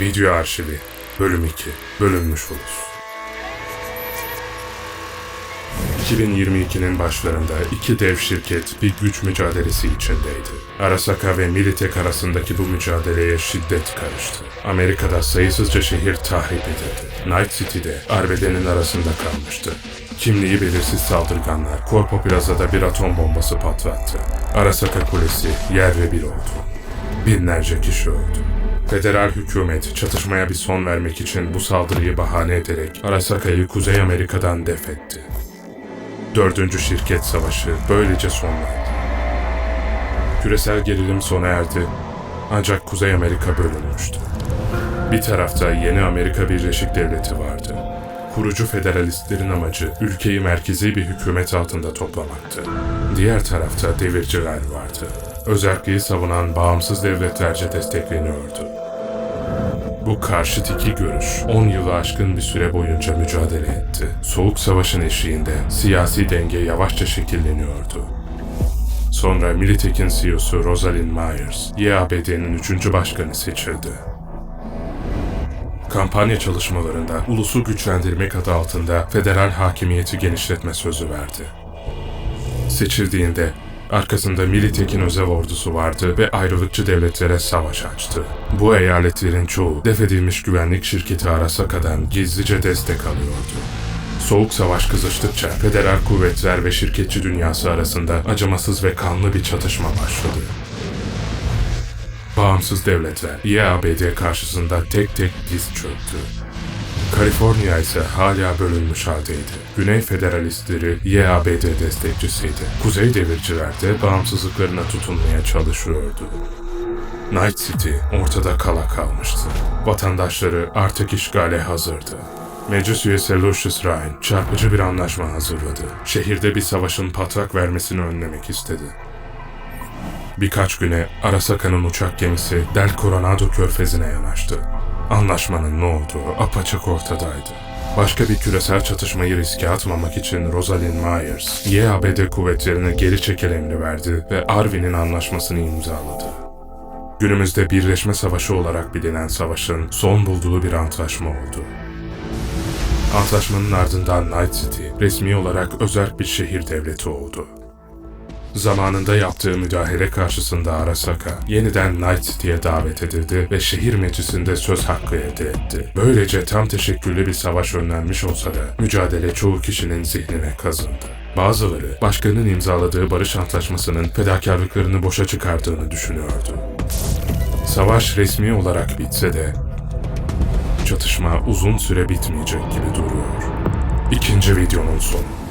Video arşivi Bölüm 2 Bölünmüş Ulus 2022'nin başlarında iki dev şirket bir güç mücadelesi içindeydi. Arasaka ve Militek arasındaki bu mücadeleye şiddet karıştı. Amerika'da sayısızca şehir tahrip edildi. Night City'de arbedenin arasında kalmıştı. Kimliği belirsiz saldırganlar Corpo Plaza'da bir atom bombası patlattı. Arasaka Kulesi yerle bir oldu. Binlerce kişi öldü. Federal hükümet çatışmaya bir son vermek için bu saldırıyı bahane ederek Arasaka'yı Kuzey Amerika'dan def etti. Dördüncü şirket savaşı böylece sonlandı. Küresel gerilim sona erdi ancak Kuzey Amerika bölünmüştü. Bir tarafta yeni Amerika Birleşik Devleti vardı. Kurucu federalistlerin amacı ülkeyi merkezi bir hükümet altında toplamaktı. Diğer tarafta devirciler vardı. Özerkliği savunan bağımsız devletlerce destekleniyordu. Bu karşıt iki görüş 10 yılı aşkın bir süre boyunca mücadele etti. Soğuk Savaş'ın eşiğinde siyasi denge yavaşça şekilleniyordu. Sonra Militek'in CEO'su Rosalind Myers, YABD'nin üçüncü başkanı seçildi. Kampanya çalışmalarında ulusu güçlendirmek adı altında federal hakimiyeti genişletme sözü verdi. Seçildiğinde arkasında Militek'in özel ordusu vardı ve ayrılıkçı devletlere savaş açtı. Bu eyaletlerin çoğu def edilmiş güvenlik şirketi Arasaka'dan gizlice destek alıyordu. Soğuk savaş kızıştıkça federal kuvvetler ve şirketçi dünyası arasında acımasız ve kanlı bir çatışma başladı. Bağımsız devletler YABD karşısında tek tek diz çöktü. Kaliforniya ise hala bölünmüş haldeydi. Güney Federalistleri YABD destekçisiydi. Kuzey devirciler de bağımsızlıklarına tutunmaya çalışıyordu. Night City ortada kala kalmıştı. Vatandaşları artık işgale hazırdı. Meclis üyesi Lucius Ryan çarpıcı bir anlaşma hazırladı. Şehirde bir savaşın patlak vermesini önlemek istedi. Birkaç güne Arasaka'nın uçak gemisi Del Coronado körfezine yanaştı. Anlaşmanın ne olduğu apaçık ortadaydı. Başka bir küresel çatışmayı riske atmamak için Rosalind Myers, YABD kuvvetlerine geri çekil emri verdi ve Arvin'in anlaşmasını imzaladı. Günümüzde Birleşme Savaşı olarak bilinen savaşın son bulduğu bir antlaşma oldu. Antlaşmanın ardından Night City resmi olarak özerk bir şehir devleti oldu. Zamanında yaptığı müdahale karşısında Arasaka yeniden Night City'ye davet edildi ve şehir meclisinde söz hakkı elde etti. Böylece tam teşekküllü bir savaş önlenmiş olsa da mücadele çoğu kişinin zihnine kazındı. Bazıları başkanın imzaladığı barış antlaşmasının fedakarlıklarını boşa çıkardığını düşünüyordu. Savaş resmi olarak bitse de çatışma uzun süre bitmeyecek gibi duruyor. İkinci videonun sonu.